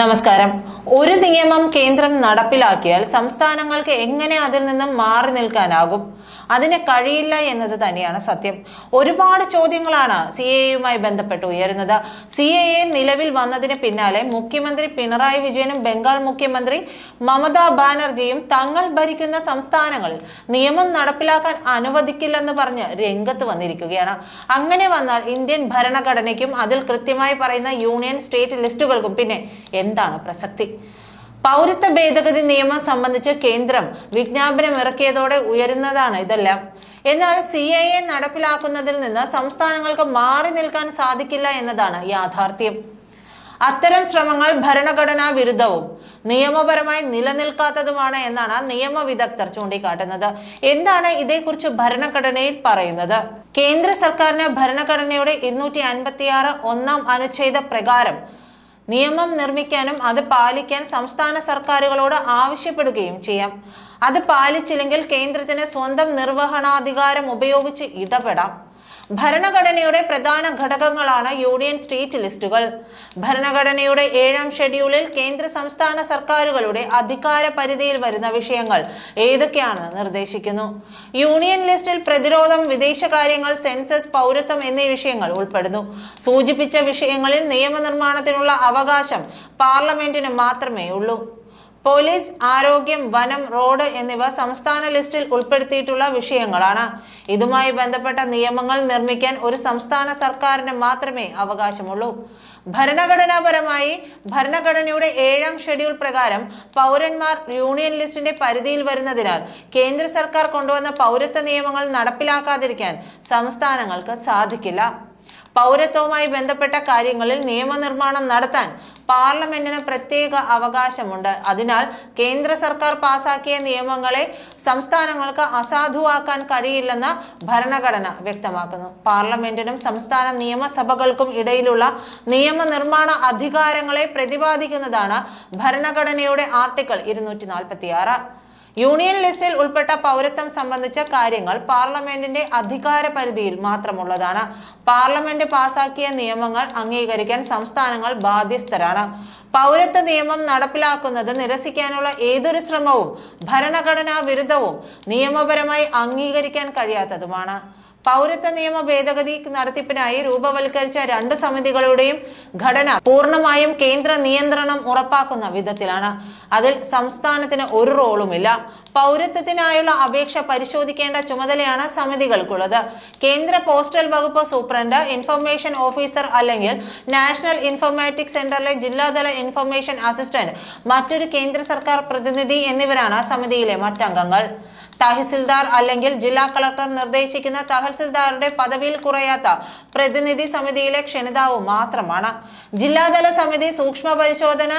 നമസ്കാരം. ഒരു നിയമം കേന്ദ്രം നടപ്പിലാക്കിയാൽ സംസ്ഥാനങ്ങൾക്ക് എങ്ങനെ അതിൽ നിന്നും മാറി നിൽക്കാനാകും? അതിന് കഴിയില്ല എന്നത് തന്നെയാണ് സത്യം. ഒരുപാട് ചോദ്യങ്ങളാണ് സി എയുമായി ബന്ധപ്പെട്ട് ഉയരുന്നത്. സി എ നിലവിൽ വന്നതിന് പിന്നാലെ മുഖ്യമന്ത്രി പിണറായി വിജയനും ബംഗാൾ മുഖ്യമന്ത്രി മമതാ ബാനർജിയും തങ്ങൾ ഭരിക്കുന്ന സംസ്ഥാനങ്ങൾ നിയമം നടപ്പിലാക്കാൻ അനുവദിക്കില്ലെന്ന് പറഞ്ഞ് രംഗത്ത് വന്നിരിക്കുകയാണ്. അങ്ങനെ വന്നാൽ ഇന്ത്യൻ ഭരണഘടനയ്ക്കും അതിൽ കൃത്യമായി പറയുന്ന യൂണിയൻ സ്റ്റേറ്റ് ലിസ്റ്റുകൾക്കും പിന്നെ എന്താണ് പ്രസക്തി? പൗരത്വ ഭേദഗതി നിയമം സംബന്ധിച്ച് കേന്ദ്രം വിജ്ഞാപനം ഇറക്കിയതോടെ ഉയരുന്നതാണ് ഇതെല്ലാം. എന്നാൽ സി ഐ എ നടപ്പിലാക്കുന്നതിൽ നിന്ന് സംസ്ഥാനങ്ങൾക്ക് മാറി നിൽക്കാൻ സാധിക്കില്ല എന്നതാണ് യാഥാർത്ഥ്യം. അത്തരം ശ്രമങ്ങൾ ഭരണഘടനാ വിരുദ്ധവും നിയമപരമായി നിലനിൽക്കാത്തതുമാണ് എന്നാണ് നിയമ വിദഗ്ധർ ചൂണ്ടിക്കാട്ടുന്നത്. എന്താണ് ഇതേക്കുറിച്ച് ഭരണഘടനയിൽ പറയുന്നത്? കേന്ദ്ര സർക്കാരിന് ഭരണഘടനയുടെ ഇരുന്നൂറ്റി അൻപത്തി ഒന്നാം അനുച്ഛേദ പ്രകാരം നിയമം നിർമ്മിക്കാനും അത് പാലിക്കാൻ സംസ്ഥാന സർക്കാരുകളോട് ആവശ്യപ്പെടുകയും ചെയ്യാം. അത് പാലിച്ചില്ലെങ്കിൽ കേന്ദ്രത്തിന് സ്വന്തം നിർവഹണാധികാരം ഉപയോഗിച്ച് ഇടപെടാം. ഭരണഘടനയുടെ പ്രധാന ഘടകങ്ങളാണ് യൂണിയൻ സ്റ്റേറ്റ് ലിസ്റ്റുകൾ. ഭരണഘടനയുടെ ഏഴാം ഷെഡ്യൂളിൽ കേന്ദ്ര സംസ്ഥാന സർക്കാരുകളുടെ അധികാര പരിധിയിൽ വരുന്ന വിഷയങ്ങൾ ഏതൊക്കെയാണെന്ന് നിർദ്ദേശിക്കുന്നു. യൂണിയൻ ലിസ്റ്റിൽ പ്രതിരോധം വിദേശകാര്യങ്ങൾ സെൻസസ് പൗരത്വം എന്നീ വിഷയങ്ങൾ ഉൾപ്പെടുന്നു. സൂചിപ്പിച്ച വിഷയങ്ങളിൽ നിയമനിർമ്മാണത്തിനുള്ള അവകാശം പാർലമെന്റിന് മാത്രമേ ഉള്ളൂ പോലീസ് ആരോഗ്യം വനം റോഡ് എന്നിവ സംസ്ഥാന ലിസ്റ്റിൽ ഉൾപ്പെടുത്തിയിട്ടുള്ള വിഷയങ്ങളാണ്. ഇതുമായി ബന്ധപ്പെട്ട നിയമങ്ങൾ നിർമ്മിക്കാൻ ഒരു സംസ്ഥാന സർക്കാരിന് മാത്രമേ അവകാശമുള്ളൂ. ഭരണഘടനാപരമായി ഭരണഘടനയുടെ ഏഴാം ഷെഡ്യൂൾ പ്രകാരം പൗരന്മാർ യൂണിയൻ ലിസ്റ്റിന്റെ പരിധിയിൽ വരുന്നതിനാൽ കേന്ദ്ര സർക്കാർ കൊണ്ടുവന്ന പൗരത്വ നിയമങ്ങൾ നടപ്പിലാക്കാതിരിക്കാൻ സംസ്ഥാനങ്ങൾക്ക് സാധിക്കില്ല. പൗരത്വവുമായി ബന്ധപ്പെട്ട കാര്യങ്ങളിൽ നിയമനിർമ്മാണം നടത്താൻ പാർലമെന്റിന് പ്രത്യേക അവകാശമുണ്ട്. അതിനാൽ കേന്ദ്ര സർക്കാർ പാസാക്കിയ നിയമങ്ങളെ സംസ്ഥാനങ്ങൾക്ക് അസാധുവാക്കാൻ കഴിയില്ലെന്ന് ഭരണഘടന വ്യക്തമാക്കുന്നു. പാർലമെന്റിനും സംസ്ഥാന നിയമസഭകൾക്കും ഇടയിലുള്ള നിയമനിർമ്മാണ അധികാരങ്ങളെ പ്രതിപാദിക്കുന്നതാണ് ഭരണഘടനയുടെ ആർട്ടിക്കിൾ ഇരുന്നൂറ്റി യൂണിയൻ ലിസ്റ്റിൽ ഉൾപ്പെട്ട പൗരത്വം സംബന്ധിച്ച കാര്യങ്ങൾ പാർലമെന്റിന്റെ അധികാര പരിധിയിൽ മാത്രമുള്ളതാണ്. പാർലമെന്റ് പാസാക്കിയ നിയമങ്ങൾ അംഗീകരിക്കാൻ സംസ്ഥാനങ്ങൾ ബാധ്യസ്ഥരാണ്. പൗരത്വ നിയമം നടപ്പിലാക്കുന്നത് നിരസിക്കാനുള്ള ഏതൊരു ശ്രമവും ഭരണഘടനാ വിരുദ്ധവും നിയമപരമായി അംഗീകരിക്കാൻ കഴിയാത്തതുമാണ്. പൗരത്വ നിയമ ഭേദഗതി നടത്തിപ്പിനായി രൂപവൽക്കരിച്ച രണ്ട് സമിതികളുടെയും ഘടന പൂർണമായും കേന്ദ്ര നിയന്ത്രണം ഉറപ്പാക്കുന്ന വിധത്തിലാണ്. അതിൽ സംസ്ഥാനത്തിന് ഒരു റോളുമില്ല. പൗരത്വത്തിനായുള്ള അപേക്ഷ പരിശോധിക്കേണ്ട ചുമതലയാണ് സമിതികൾക്കുള്ളത്. കേന്ദ്ര പോസ്റ്റൽ വകുപ്പ് സൂപ്രണ്ട് ഇൻഫർമേഷൻ ഓഫീസർ അല്ലെങ്കിൽ നാഷണൽ ഇൻഫർമാറ്റിക് സെന്ററിലെ ജില്ലാതല ഇൻഫർമേഷൻ അസിസ്റ്റന്റ് മറ്റൊരു കേന്ദ്ര സർക്കാർ പ്രതിനിധി എന്നിവരാണ് സമിതിയിലെ മറ്റംഗങ്ങൾ. തഹസിൽദാർ അല്ലെങ്കിൽ ജില്ലാ കളക്ടർ നിർദ്ദേശിക്കുന്ന തഹസിൽദാറുടെ പദവിയിൽ കുറയാത്ത പ്രതിനിധി സമിതിയിലെ ക്ഷണിതാവ് മാത്രമാണ്. ജില്ലാതല സമിതി സൂക്ഷ്മ പരിശോധന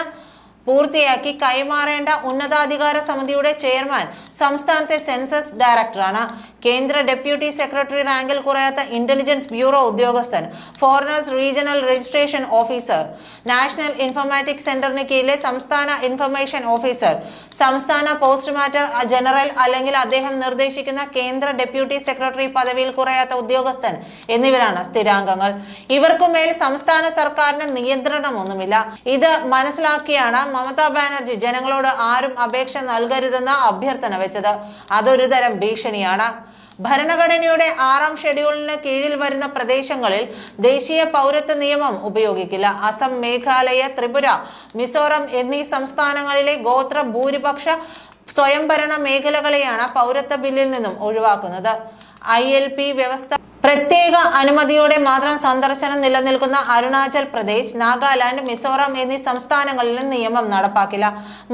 പൂർത്തിയാക്കി കൈമാറേണ്ട ഉന്നതാധികാര സമിതിയുടെ ചെയർമാൻ സംസ്ഥാനത്തെ സെൻസസ് ഡയറക്ടറാണ്. കേന്ദ്ര ഡെപ്യൂട്ടി സെക്രട്ടറി റാങ്കിൽ കുറയാത്ത ഇന്റലിജൻസ് ബ്യൂറോ ഉദ്യോഗസ്ഥൻ foreigners regional registration officer national informatic സെന്ററിന് കീഴിലെ സംസ്ഥാന ഇൻഫർമേഷൻ ഓഫീസർ സംസ്ഥാന പോസ്റ്റ് മാറ്റർ ജനറൽ അല്ലെങ്കിൽ അദ്ദേഹം നിർദ്ദേശിക്കുന്ന കേന്ദ്ര ഡെപ്യൂട്ടി സെക്രട്ടറി പദവിയിൽ കുറയാത്ത ഉദ്യോഗസ്ഥൻ എന്നിവരാണ് സ്ഥിരാംഗങ്ങൾ. ഇവർക്കുമേൽ സംസ്ഥാന സർക്കാരിന് നിയന്ത്രണമൊന്നുമില്ല. ഇത് മനസ്സിലാക്കിയാണ് മമതാ ബാനർജി ജനങ്ങളോട് ആരും അപേക്ഷ നൽകരുതെന്ന അഭ്യർത്ഥന വെച്ചത്. അതൊരു തരം ഭീഷണിയാണ്. ഭരണഘടനയുടെ ആറാം ഷെഡ്യൂളിന് കീഴിൽ വരുന്ന പ്രദേശങ്ങളിൽ ദേശീയ പൗരത്വ നിയമം ഉപയോഗിക്കില്ല. അസം മേഘാലയ ത്രിപുര മിസോറം എന്നീ സംസ്ഥാനങ്ങളിലെ ഗോത്ര ഭൂരിപക്ഷ സ്വയംഭരണ മേഖലകളെയാണ് പൗരത്വ ബില്ലിൽ നിന്നും ഒഴിവാക്കുന്നത്. ഐ വ്യവസ്ഥ പ്രത്യേക അനുമതിയോടെ മാത്രം സന്ദർശനം നിലനിൽക്കുന്ന അരുണാചൽ പ്രദേശ് നാഗാലാൻഡ് മിസോറാം എന്നീ സംസ്ഥാനങ്ങളിലും നിയമം നടപ്പാക്കില്ല.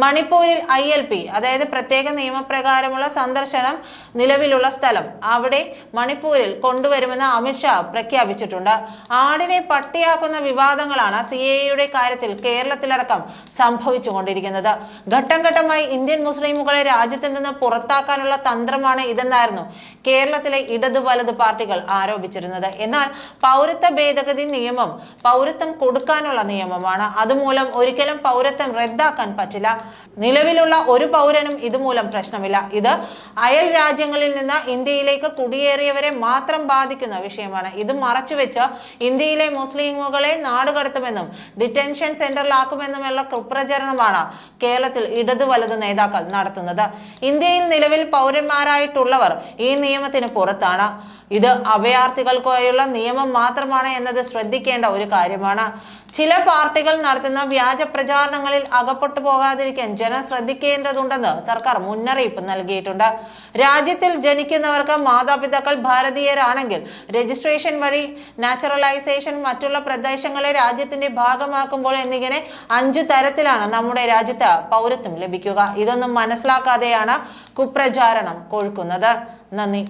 മണിപ്പൂരിൽ ഐ എൽ പി അതായത് പ്രത്യേക നിയമപ്രകാരമുള്ള സന്ദർശനം നിലവിലുള്ള സ്ഥലം അവിടെ മണിപ്പൂരിൽ കൊണ്ടുവരുമെന്ന് അമിത്ഷാ പ്രഖ്യാപിച്ചിട്ടുണ്ട്. ആടിനെ പട്ടിയാക്കുന്ന വിവാദങ്ങളാണ് സി എയുടെ കാര്യത്തിൽ കേരളത്തിലടക്കം സംഭവിച്ചുകൊണ്ടിരിക്കുന്നത്. ഘട്ടം ഘട്ടമായി ഇന്ത്യൻ മുസ്ലിമുകളെ രാജ്യത്ത് നിന്ന് പുറത്താക്കാനുള്ള തന്ത്രമാണ് ഇതെന്നായിരുന്നു കേരളത്തിലെ ഇടത് വലത് പാർട്ടികൾ ആരോപിച്ചിരുന്നത്. എന്നാൽ പൗരത്വ ഭേദഗതി നിയമം പൗരത്വം കൊടുക്കാനുള്ള നിയമമാണ്. അതുമൂലം ഒരിക്കലും പൗരത്വം റദ്ദാക്കാൻ പറ്റില്ല. നിലവിലുള്ള ഒരു പൗരനും ഇതുമൂലം പ്രശ്നമില്ല. ഇത് അയൽ രാജ്യങ്ങളിൽ നിന്ന് ഇന്ത്യയിലേക്ക് കുടിയേറിയവരെ മാത്രം ബാധിക്കുന്ന വിഷയമാണ്. ഇത് മറച്ചുവെച്ച് ഇന്ത്യയിലെ മുസ്ലിമുകളെ നാടുകടത്തുമെന്നും ഡിറ്റൻഷൻ സെന്ററിലാക്കുമെന്നുമുള്ള കുപ്രചരണമാണ് കേരളത്തിൽ ഇടതു വലത് നേതാക്കൾ നടത്തുന്നത്. ഇന്ത്യയിൽ നിലവിൽ പൗരന്മാരായിട്ടുള്ളവർ ഈ നിയമത്തിന് പുറത്താണ്. ഇത് അഭയാർത്ഥികൾക്കായുള്ള നിയമം മാത്രമാണ് എന്നത് ശ്രദ്ധിക്കേണ്ട ഒരു കാര്യമാണ്. ചില പാർട്ടികൾ നടത്തുന്ന വ്യാജ പ്രചാരണങ്ങളിൽ അകപ്പെട്ടു പോകാതിരിക്കാൻ ജനം ശ്രദ്ധിക്കേണ്ടതുണ്ടെന്ന് സർക്കാർ മുന്നറിയിപ്പ് നൽകിയിട്ടുണ്ട്. രാജ്യത്തിൽ ജനിക്കുന്നവർക്ക് മാതാപിതാക്കൾ ഭാരതീയരാണെങ്കിൽ രജിസ്ട്രേഷൻ വഴി നാച്ചുറലൈസേഷൻ മറ്റുള്ള പ്രദേശങ്ങളെ രാജ്യത്തിന്റെ ഭാഗമാക്കുമ്പോൾ എന്നിങ്ങനെ അഞ്ചു തരത്തിലാണ് നമ്മുടെ രാജ്യത്ത് പൗരത്വം ലഭിക്കുക. ഇതൊന്നും മനസ്സിലാക്കാതെയാണ് കുപ്രചാരണം കൊഴുക്കുന്നത്. നന്ദി.